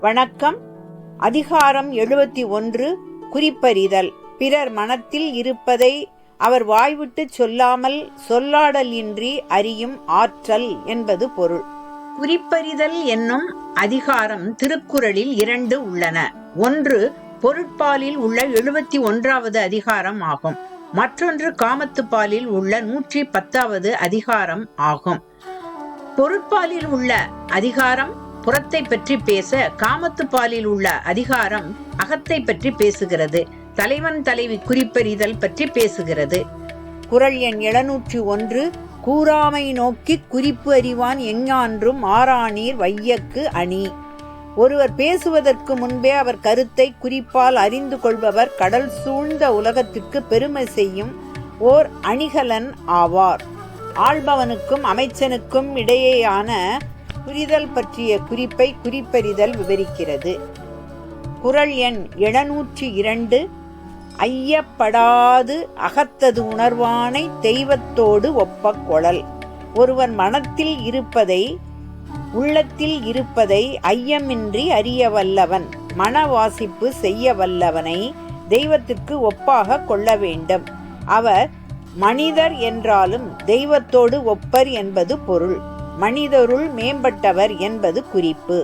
வணக்கம். அதிகாரம் எழுபத்தி ஒன்று குறிப்பறிதல். பிறர் மனத்தில் இருப்பதை அவர் வாய்விட்டு சொல்லாமல் சொல்லாடல் இன்றி அறியும் ஆற்றல் என்பது பொருள். குறிப்பறிதல் என்னும் அதிகாரம் திருக்குறளில் இரண்டு உள்ளன. ஒன்று பொருட்பாலில் உள்ள எழுபத்தி ஒன்றாவது அதிகாரம் ஆகும். மற்றொன்று காமத்துப்பாலில் உள்ள நூற்றி பத்தாவது அதிகாரம் ஆகும். பொருட்பாலில் உள்ள அதிகாரம் புறத்தை பற்றி பேச காமத்து பாலில் உள்ள அதிகாரம் அகத்தை பற்றி பேசுகிறது. தலைவன் தலைவி குறிப்பறிதல் பற்றி பேசுகிறது. குரல் எண் எழுநூற்றி ஒன்று. கூறாமை நோக்கி குறிப்பு அறிவான் எஞ்ஞான்றும் ஆறானீர் வையக்கு அணி. ஒருவர் பேசுவதற்கு முன்பே அவர் கருத்தை குறிப்பால் அறிந்து கொள்பவர் கடல் சூழ்ந்த உலகத்திற்கு பெருமை செய்யும் ஓர் அணிகலன் ஆவார். ஆள்பவனுக்கும் அமைச்சனுக்கும் இடையேயான புரிதல் பற்றிய குறிப்பை குறிப்பறிதல் விவரிக்கிறது. குரல் எண் எழுநூற்றி இரண்டு. ஐயப்படாது அகத்தது உணர்வானை தெய்வத்தோடு ஒப்பக்கொழல் ஒருவன் மனத்தில் இருப்பதை உள்ளத்தில் இருப்பதை ஐயமின்றி அறிய வல்லவன். மனவாசிப்பு செய்ய வல்லவனை தெய்வத்திற்கு ஒப்பாக கொள்ள வேண்டும். அவர் மனிதர் என்றாலும் தெய்வத்தோடு ஒப்பர் என்பது பொருள். மனிதருள் மேம்பட்டவர் என்பது குறிப்பு.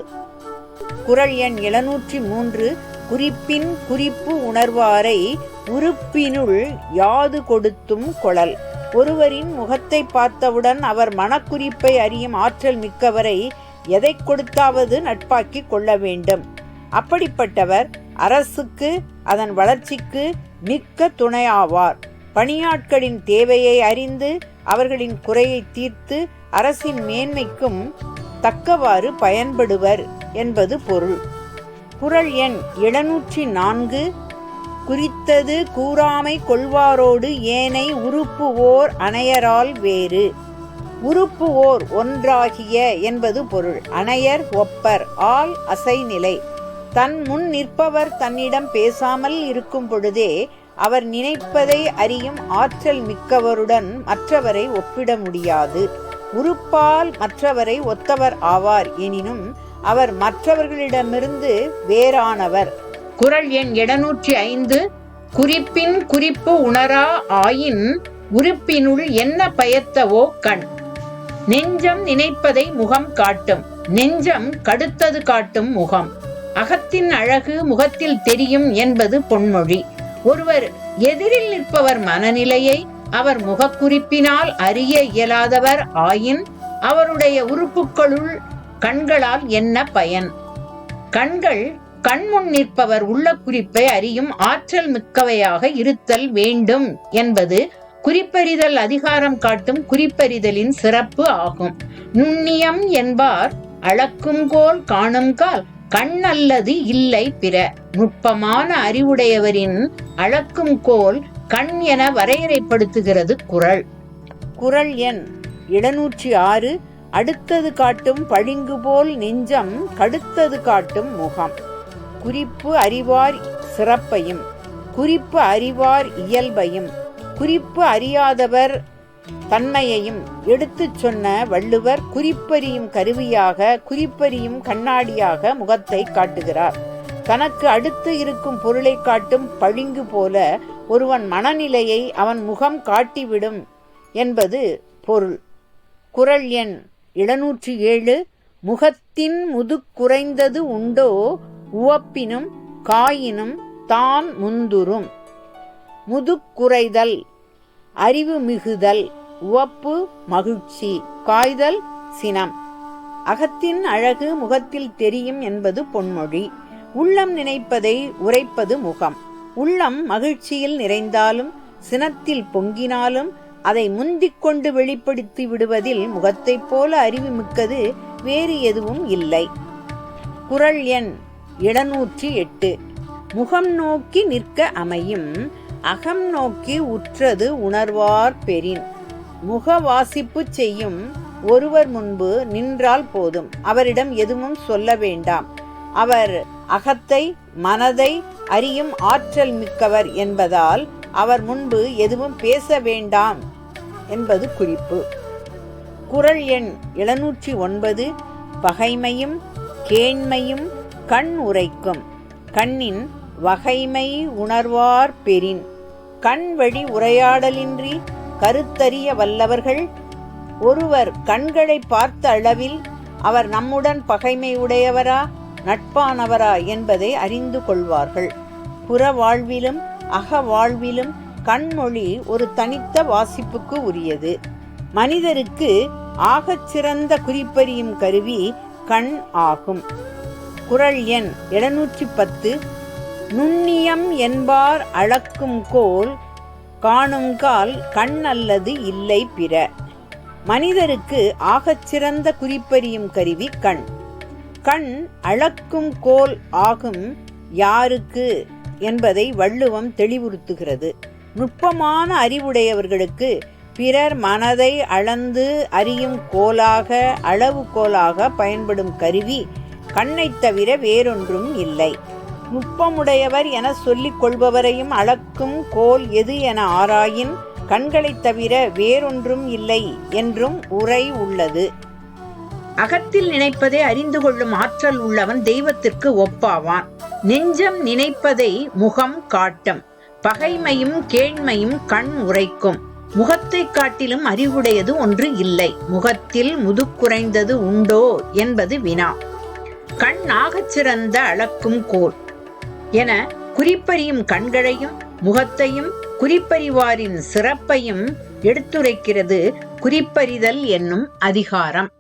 குரல் எண் எழுநூற்றி மூன்று குறிப்பின் குறிப்பு உணர்வாரை உறுப்பினுள் யாது கொடுத்தும் கொழல். ஒருவரின் முகத்தை பார்த்தவுடன் அவர் மனக்குறிப்பை அறியும் ஆற்றல் மிக்கவரை எதை கொடுத்தாவது நட்பாக்கி கொள்ள வேண்டும். அப்படிப்பட்டவர் அரசுக்கு அதன் வளர்ச்சிக்கு மிக்க துணையாவார். பணியாட்களின் தேவையை அறிந்து அவர்களின் குறையை தீர்த்து அரசின் மேன்மைக்கும் தக்கவாறு பயன்படுவர் என்பது பொருள். குரல் எண் எழுநூற்றி நான்கு குறித்தது கூறாமை கொள்வாரோடு ஏனை உறுப்புவோர் அணையரால் வேறு. உறுப்புவோர் ஒன்றாகிய என்பது பொருள். அணையர் ஒப்பர் ஆள் அசைநிலை. தன் முன் நிற்பவர் தன்னிடம் பேசாமல் இருக்கும் பொழுதே அவர் நினைப்பதை அறியும் ஆற்றல் மிக்கவருடன் மற்றவரை ஒப்பிட முடியாது. உறுப்பால் மற்றவரை ஒத்தவர் ஆவார். எனினும் அவர் மற்றவர்களிடமிருந்து வேறானவர். குரல் எண் எழுநூற்றி ஐந்து குறிப்பின் குறிப்பு உணரா ஆயின் உறுப்பினுள் என்ன பயத்தவோ கண். நெஞ்சம் நினைப்பதை முகம் காட்டும். நெஞ்சம் கடுத்தது காட்டும் முகம். அகத்தின் அழகு முகத்தில் தெரியும் என்பது பொன்மொழி. ஒருவர் எதிரில் நிற்பவர் மனநிலையை அவர் முகக்குறிப்பினால் அறிய இயலாதவர் ஆயின் அவருடைய உறுப்புகளுள் கண்களால் என்ன பயன்? கண்கள் கண்முன் நிற்பவர் உள்ள குறிப்பை அறியும் ஆற்றல் மிக்கவையாக இருத்தல் வேண்டும் என்பது குறிப்பறிதல் அதிகாரம் காட்டும் குறிப்பறிதலின் சிறப்பு ஆகும். நுண்ணியம் என்பார் அளக்குங்கோல் காணுங்கால் கண் அல்லது இல்லை பிற. நுட்பமான அறிவுடையவரின் அளக்கும் கோல் கண் என வரையறைப்படுத்துகிறது குரல். குரல் எண் இடநூற்றி ஆறு அடுத்தது காட்டும் பளிங்கு போல் நெஞ்சம் கடுத்தது காட்டும் முகம். குறிப்பு அறிவார் சிறப்பையும் குறிப்பு அறிவார் இயல்பையும் குறிப்பு அறியாதவர் தன்மையையும் எடுத்துச் சொன்ன வள்ளுவர் குறிப்பறியும் கருவியாக குறிப்பறியும் கண்ணாடியாக முகத்தை காட்டுகிறார். தனக்கு அடுத்து இருக்கும் பொருளை காட்டும் பளிங்கு போல ஒருவன் மனநிலையை அவன் முகம் காட்டிவிடும் என்பது பொருள். குரல் எண் எழுநூற்றி ஏழு முகத்தின் முதுக்குறைந்தது உண்டோ உவப்பினும் காயினும் தான் முந்துரும் முதுக்குறைதல் அறிவு மிகுதல் உவப்பு மகிழ்ச்சி காய்தல் சினம். அகத்தின் அழகு முகத்தில் தெரியும் என்பது பொன்மொழி. உள்ளம் நினைப்பதை உரைப்பது முகம். உள்ளம் மகிழ்ச்சியில் நிறைந்தாலும் சினத்தில் பொங்கினாலும் அதை முந்திக் கொண்டு வெளிப்படுத்தி விடுவதில் முகத்தைப் போல அறிவு மிக்கது வேறு எதுவும் இல்லை. குரல் எண் இடநூற்றி எட்டு. முகம் நோக்கி நிற்க அமையும் அகம் நோக்கி உற்றது உணர்வார் பெறின் முக வாசிப்பு செய்யும் ஒருவர் முன்பு நின்றால் போதும். அவரிடம் எதுவும் சொல்ல வேண்டாம். அவர் அகத்தை மனதை அறியும் ஆற்றல் மிக்கவர் என்பதால் அவர் முன்பு எதுவும் பேச வேண்டாம் என்பது குறிப்பு. குரல் எண் எழுநூற்றி ஒன்பது பகைமையும் கேண்மையும் கண் உரைக்கும். கண்ணின் வகைமை உணர்வார் பெறின் கண் வழி உரையாடலின்றி கருத்தறிய வல்லவர்கள். ஒருவர் கண்களை பார்த்த அளவில் அவர் நம்முடன் பகைமை உடையவரா நட்பானவரா என்பதை அறிந்து கொள்வார்கள். புற வாழ்விலும் அக வாழ்விலும் கண்மொழி ஒரு தனித்த வாசிப்புக்கு உரியது. மனிதருக்கு ஆகச் சிறந்த குறிப்பறியும் கருவி கண் ஆகும். குறள் எண் எழுநூற்றி பத்து நுண்ணியம் என்பார் அளக்கும் கோல் காணுங்கால் கண் அல்லது இல்லை பிற. மனிதருக்கு ஆகச் சிறந்த குறிப்பறியும் கருவி கண். கண் அளக்கும் கோல் ஆகும் யாருக்கு? என்பதை வள்ளுவம் தெளிவுறுத்துகிறது. நுட்பமான அறிவுடையவர்களுக்கு பிறர் மனதை அளந்து அறியும் கோலாக அளவு கோலாக பயன்படும் கருவி கண்ணைத் தவிர வேறொன்றும் இல்லை. நுட்பமுடையவர் என சொல்லிக் கொள்பவரையும் அளக்கும் கோல் எது என ஆராயின் கண்களைத் தவிர வேறொன்றும் இல்லை என்றும் உரை உள்ளது. அகத்தில் நினைப்பதை அறிந்து கொள்ளும் ஆற்றல் உள்ளவன் தெய்வத்திற்கு ஒப்பாவான். நெஞ்சம் நினைப்பதை முகம் காட்டும். பகைமையும் கேண்மையும் கண் உரைக்கும். முகத்தை காட்டிலும் அறிவுடையது ஒன்று இல்லை. முகத்தில் முதுக்குறைந்தது உண்டோ என்பது வினா. கண் ஆகச் சிறந்த அளக்கும் கோல். என குறிப்பறியும் கண்களையும் முகத்தையும் குறிப்பறிவாரின் சிறப்பையும் எடுத்துரைக்கிறது குறிப்பறிதல் என்னும் அதிகாரம்.